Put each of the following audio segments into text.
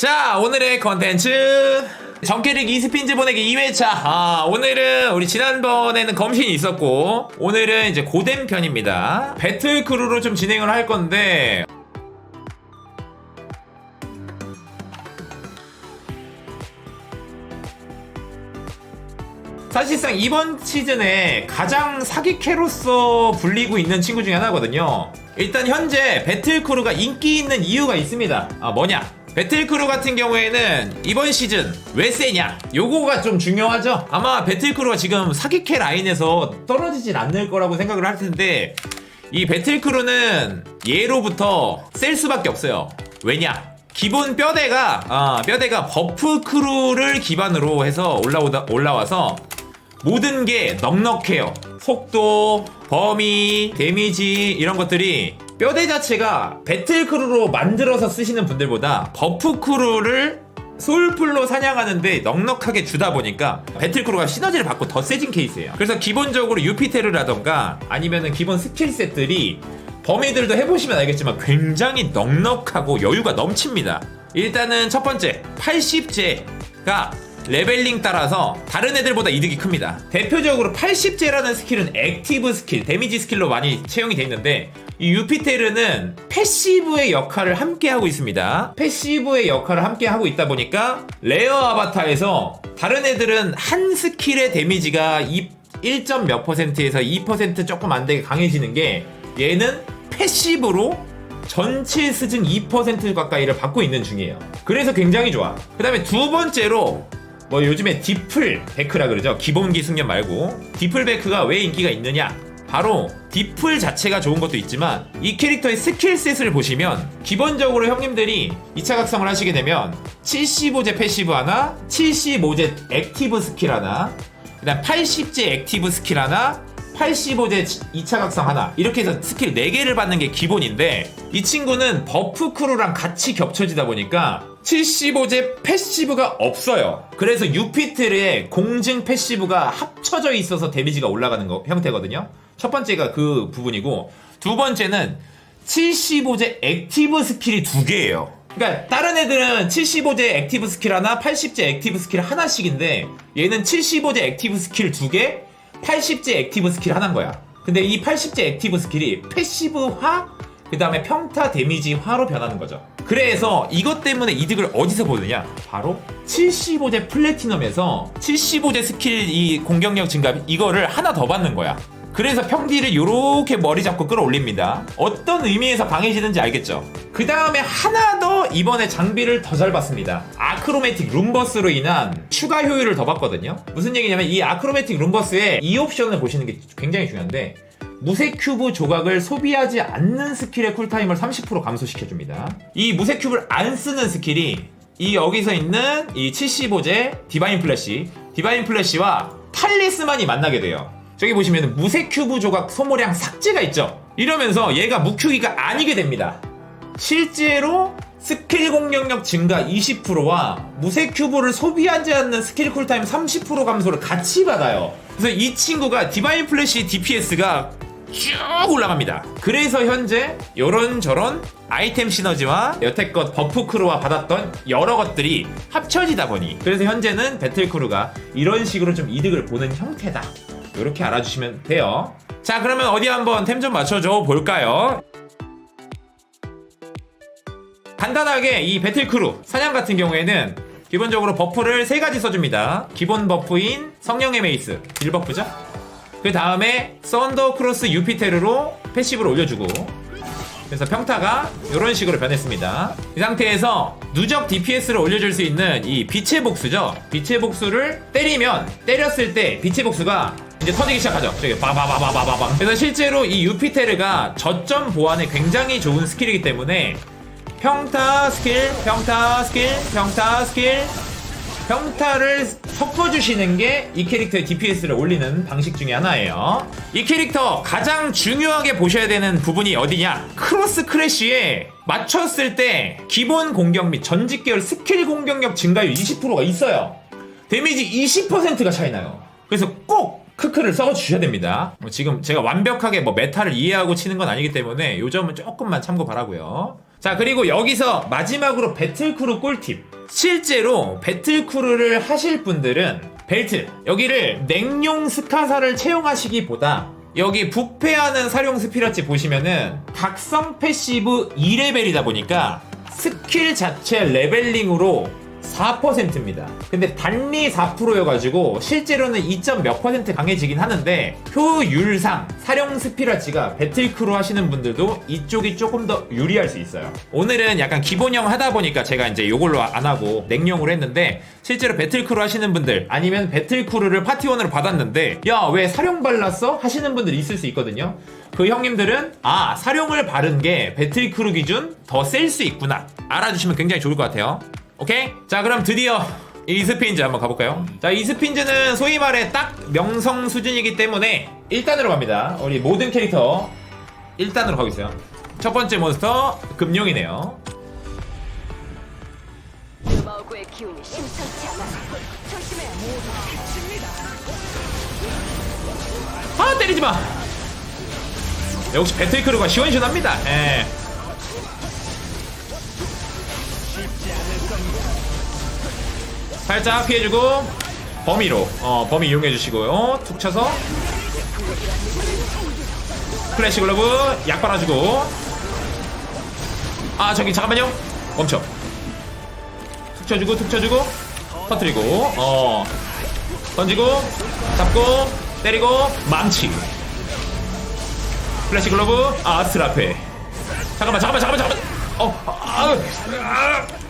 자, 오늘의 컨텐츠. 정캐릭 2스핀즈 보내기 2회차. 아, 오늘은 우리 지난번에는 검신이 있었고, 오늘은 이제 고된 편입니다. 배틀 크루로 좀 진행을 할 건데, 사실상 이번 시즌에 가장 사기캐로서 불리고 있는 친구 중에 하나거든요. 일단 현재 배틀크루가 인기 있는 이유가 있습니다. 아, 뭐냐? 배틀크루 같은 경우에는 이번 시즌 왜 세냐? 요거가 좀 중요하죠? 아마 배틀크루가 지금 사기캐 라인에서 떨어지진 않을 거라고 생각을 할 텐데, 이 배틀크루는 예로부터 셀 수밖에 없어요. 왜냐? 기본 뼈대가 아, 뼈대가 버프 크루를 기반으로 해서 올라오다 올라와서 모든 게 넉넉해요. 속도, 범위, 데미지 이런 것들이 뼈대 자체가 배틀 크루로 만들어서 쓰시는 분들보다 버프 크루를 소울풀로 사냥하는데 넉넉하게 주다 보니까 배틀 크루가 시너지를 받고 더 세진 케이스예요. 그래서 기본적으로 유피테르라던가 아니면은 기본 스킬 셋들이 범위들도 해보시면 알겠지만 굉장히 넉넉하고 여유가 넘칩니다. 일단은 첫 번째 80제가 레벨링 따라서 다른 애들보다 이득이 큽니다. 대표적으로 80제라는 스킬은 액티브 스킬, 데미지 스킬로 많이 채용이 돼 있는데 이 유피테르는 패시브의 역할을 함께 하고 있습니다. 패시브의 역할을 함께 하고 있다 보니까 레어 아바타에서 다른 애들은 한 스킬의 데미지가 1점 몇 퍼센트에서 2% 조금 안 되게 강해지는 게 얘는 패시브로 전체 스증 2% 가까이를 받고 있는 중이에요. 그래서 굉장히 좋아. 그 다음에 두 번째로 뭐 요즘에 디플 베크라 그러죠. 기본기 승련 말고 디플 베크가 왜 인기가 있느냐? 바로 디플 자체가 좋은 것도 있지만 이 캐릭터의 스킬셋을 보시면 기본적으로 형님들이 2차 각성을 하시게 되면 75제 패시브 하나, 75제 액티브 스킬 하나, 그다음 80제 액티브 스킬 하나, 85제 2차 각성 하나 이렇게 해서 스킬 4개를 받는 게 기본인데 이 친구는 버프 크루랑 같이 겹쳐지다 보니까 75제 패시브가 없어요. 그래서 유피트의 공증 패시브가 합쳐져 있어서 데미지가 올라가는 거, 형태거든요. 첫 번째가 그 부분이고 두 번째는 75제 액티브 스킬이 두 개예요. 그러니까 다른 애들은 75제 액티브 스킬 하나, 80제 액티브 스킬 하나씩인데 얘는 75제 액티브 스킬 두 개, 80제 액티브 스킬 하나인 거야. 근데 이 80제 액티브 스킬이 패시브화, 그 다음에 평타 데미지 화로 변하는 거죠. 그래서 이것 때문에 이득을 어디서 보느냐? 바로 75제 플래티넘에서 75제 스킬 이 공격력 증가 이거를 하나 더 받는 거야. 그래서 평딜을 이렇게 머리 잡고 끌어올립니다. 어떤 의미에서 강해지는지 알겠죠? 그 다음에 하나 더 이번에 장비를 더 잘 봤습니다. 아크로매틱 룸버스로 인한 추가 효율을 더 봤거든요. 무슨 얘기냐면 이 아크로매틱 룸버스의 이 옵션을 보시는 게 굉장히 중요한데 무쇠 큐브 조각을 소비하지 않는 스킬의 쿨타임을 30% 감소시켜줍니다. 이 무쇠 큐브를 안 쓰는 스킬이 이 여기서 있는 이 75제 디바인 플래시, 디바인 플래시와 탈리스만이 만나게 돼요. 저기 보시면 무쇠 큐브 조각 소모량 삭제가 있죠. 이러면서 얘가 무큐기가 아니게 됩니다. 실제로 스킬 공격력 증가 20%와 무쇠 큐브를 소비하지 않는 스킬 쿨타임 30% 감소를 같이 받아요. 그래서 이 친구가 디바인 플래시 DPS가 쭉 올라갑니다. 그래서 현재 이런저런 아이템 시너지와 여태껏 버프 크루와 받았던 여러 것들이 합쳐지다 보니 그래서 현재는 배틀 크루가 이런 식으로 좀 이득을 보는 형태다. 이렇게 알아주시면 돼요. 자, 그러면 어디 한번 템 좀 맞춰줘 볼까요? 간단하게 이 배틀 크루 사냥 같은 경우에는 기본적으로 버프를 세 가지 써줍니다. 기본 버프인 성령의 메이스, 딜 버프죠? 그 다음에 썬더 크로스 유피테르로 패시브를 올려주고 그래서 평타가 이런 식으로 변했습니다. 이 상태에서 누적 DPS를 올려줄 수 있는 이 빛의 복수죠. 빛의 복수를 때리면 때렸을 때 빛의 복수가 이제 터지기 시작하죠. 저기 바바바바바바바. 그래서 실제로 이 유피테르가 저점 보완에 굉장히 좋은 스킬이기 때문에 평타 스킬, 평타 스킬, 평타 스킬, 평타를 섞어주시는 게 이 캐릭터의 DPS를 올리는 방식 중에 하나예요. 이 캐릭터 가장 중요하게 보셔야 되는 부분이 어디냐? 크로스 크래쉬에 맞췄을 때 기본 공격 및 전직 계열 스킬 공격력 증가율 20%가 있어요. 데미지 20%가 차이나요. 그래서 꼭 크크를 써주셔야 됩니다. 뭐 지금 제가 완벽하게 뭐 메타를 이해하고 치는 건 아니기 때문에 요 점은 조금만 참고 바라고요. 자 그리고 여기서 마지막으로 배틀크루 꿀팁 실제로 배틀크루를 하실 분들은 벨트 여기를 냉용 스카사를 채용하시기보다 여기 부패하는 사령 스피러치 보시면은 각성 패시브 2레벨이다 보니까 스킬 자체 레벨링으로 4%입니다. 근데 단리 4%여가지고 실제로는 2점 몇 퍼센트 강해지긴 하는데 효율상 사령 스피라치가 배틀크루 하시는 분들도 이쪽이 조금 더 유리할 수 있어요. 오늘은 약간 기본형 하다 보니까 제가 이제 요걸로 안 하고 냉용으로 했는데 실제로 배틀크루 하시는 분들 아니면 배틀크루를 파티원으로 받았는데 야 왜 사령 발랐어? 하시는 분들 있을 수 있거든요. 그 형님들은 아 사령을 바른 게 배틀크루 기준 더 셀 수 있구나 알아주시면 굉장히 좋을 것 같아요. 오케이? 자, 그럼 드디어 이스핀즈 한번 가볼까요? 자, 이스핀즈는 소위 말해 딱 명성 수준이기 때문에 1단으로 갑니다. 우리 모든 캐릭터 1단으로 가고 있어요. 첫 번째 몬스터, 금룡이네요. 유마오구의 기운이 심상치 않아. 조심해. 아, 때리지 마! 역시 배틀크루가 시원시원합니다. 예. 살짝 피해주고, 범위로, 어, 범위 이용해주시고요. 툭 쳐서. 플래시 글러브, 약 빨아주고. 아, 저기, 잠깐만요. 멈춰. 툭 쳐주고, 툭 쳐주고, 터트리고, 어. 던지고, 잡고, 때리고, 망치. 플래시 글러브, 아스트라페. 잠깐만, 잠깐만, 잠깐만, 잠깐만. 어, 아, 아,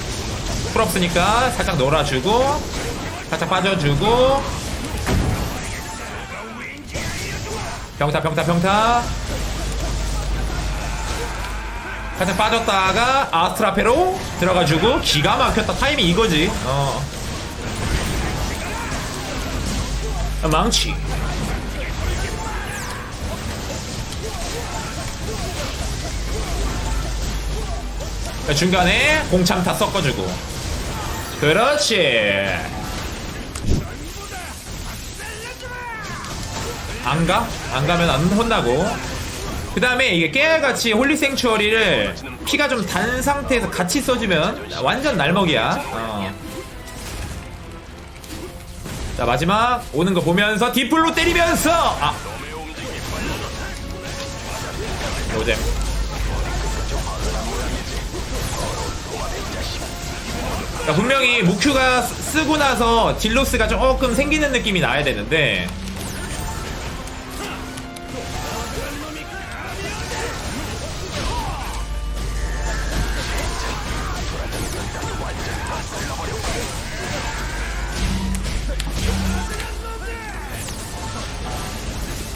풀 없으니까 살짝 놀아주고 살짝 빠져주고. 평타 평타 평타. 살짝 빠졌다가 아스트라페로 들어가주고 기가 막혔다. 타이밍 이거지. 어. 망치. 중간에 공참 다 섞어주고 그렇지. 안 가? 안 가면 안 혼나고. 그 다음에 이게 깨알같이 홀리 생추어리를 피가 좀 단 상태에서 같이 써주면 완전 날먹이야. 어. 자 마지막 오는 거 보면서 뒷불로 때리면서! 아. 노잼 그러니까 분명히 무큐가 쓰- 쓰고 나서 딜로스가 조금 생기는 느낌이 나야 되는데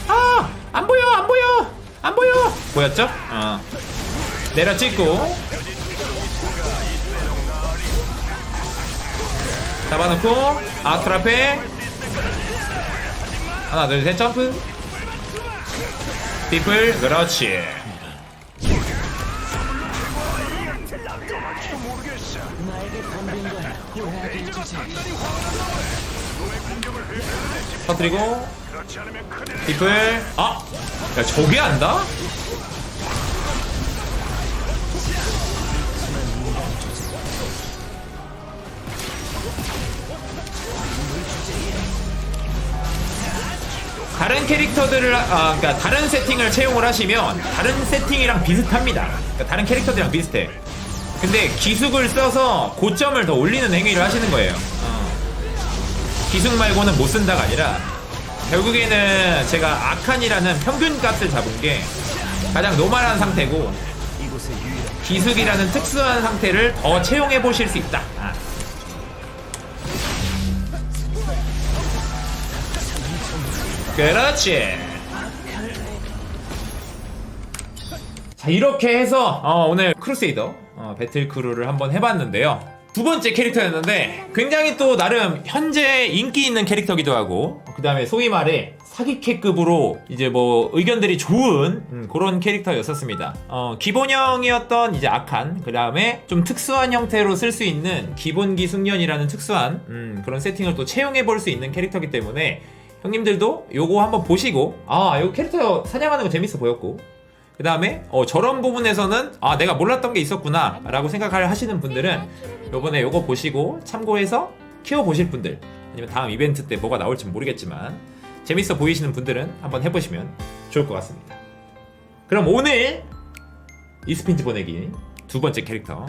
아! 안 보여! 안 보여! 안 보여! 보였죠? 어. 내려 찍고 잡아놓고 아트라페 하나 둘 셋 점프 뒷불 그렇지 터뜨리고 뒷불 아! 야 저게 안다? 다른 캐릭터들을 아 그러니까 다른 세팅을 채용을 하시면 다른 세팅이랑 비슷합니다. 그러니까 다른 캐릭터들이랑 비슷해. 근데 기숙을 써서 고점을 더 올리는 행위를 하시는 거예요. 어. 기숙 말고는 못 쓴다가 아니라 결국에는 제가 아칸이라는 평균 값을 잡은 게 가장 노멀한 상태고 기숙이라는 특수한 상태를 더 채용해 보실 수 있다. 아. 그렇지. 자 이렇게 해서 어, 오늘 크루세이더 어, 배틀 크루를 한번 해봤는데요. 두 번째 캐릭터였는데 굉장히 또 나름 현재 인기 있는 캐릭터기도 하고 그 다음에 소위 말해 사기캐급으로 이제 뭐 의견들이 좋은 음, 그런 캐릭터였었습니다. 어, 기본형이었던 이제 악한 그 다음에 좀 특수한 형태로 쓸 수 있는 기본기 숙련이라는 특수한 음, 그런 세팅을 또 채용해 볼 수 있는 캐릭터기 때문에 형님들도 요거 한번 보시고 아 요 캐릭터 사냥하는 거 재밌어 보였고. 그 다음에 어, 저런 부분에서는 아 내가 몰랐던 게 있었구나 라고 생각을 하시는 분들은 요번에 요거 보시고 참고해서 키워보실 분들 아니면 다음 이벤트 때 뭐가 나올지 모르겠지만 재밌어 보이시는 분들은 한번 해보시면 좋을 것 같습니다. 그럼 오늘 이스핀트 보내기 두 번째 캐릭터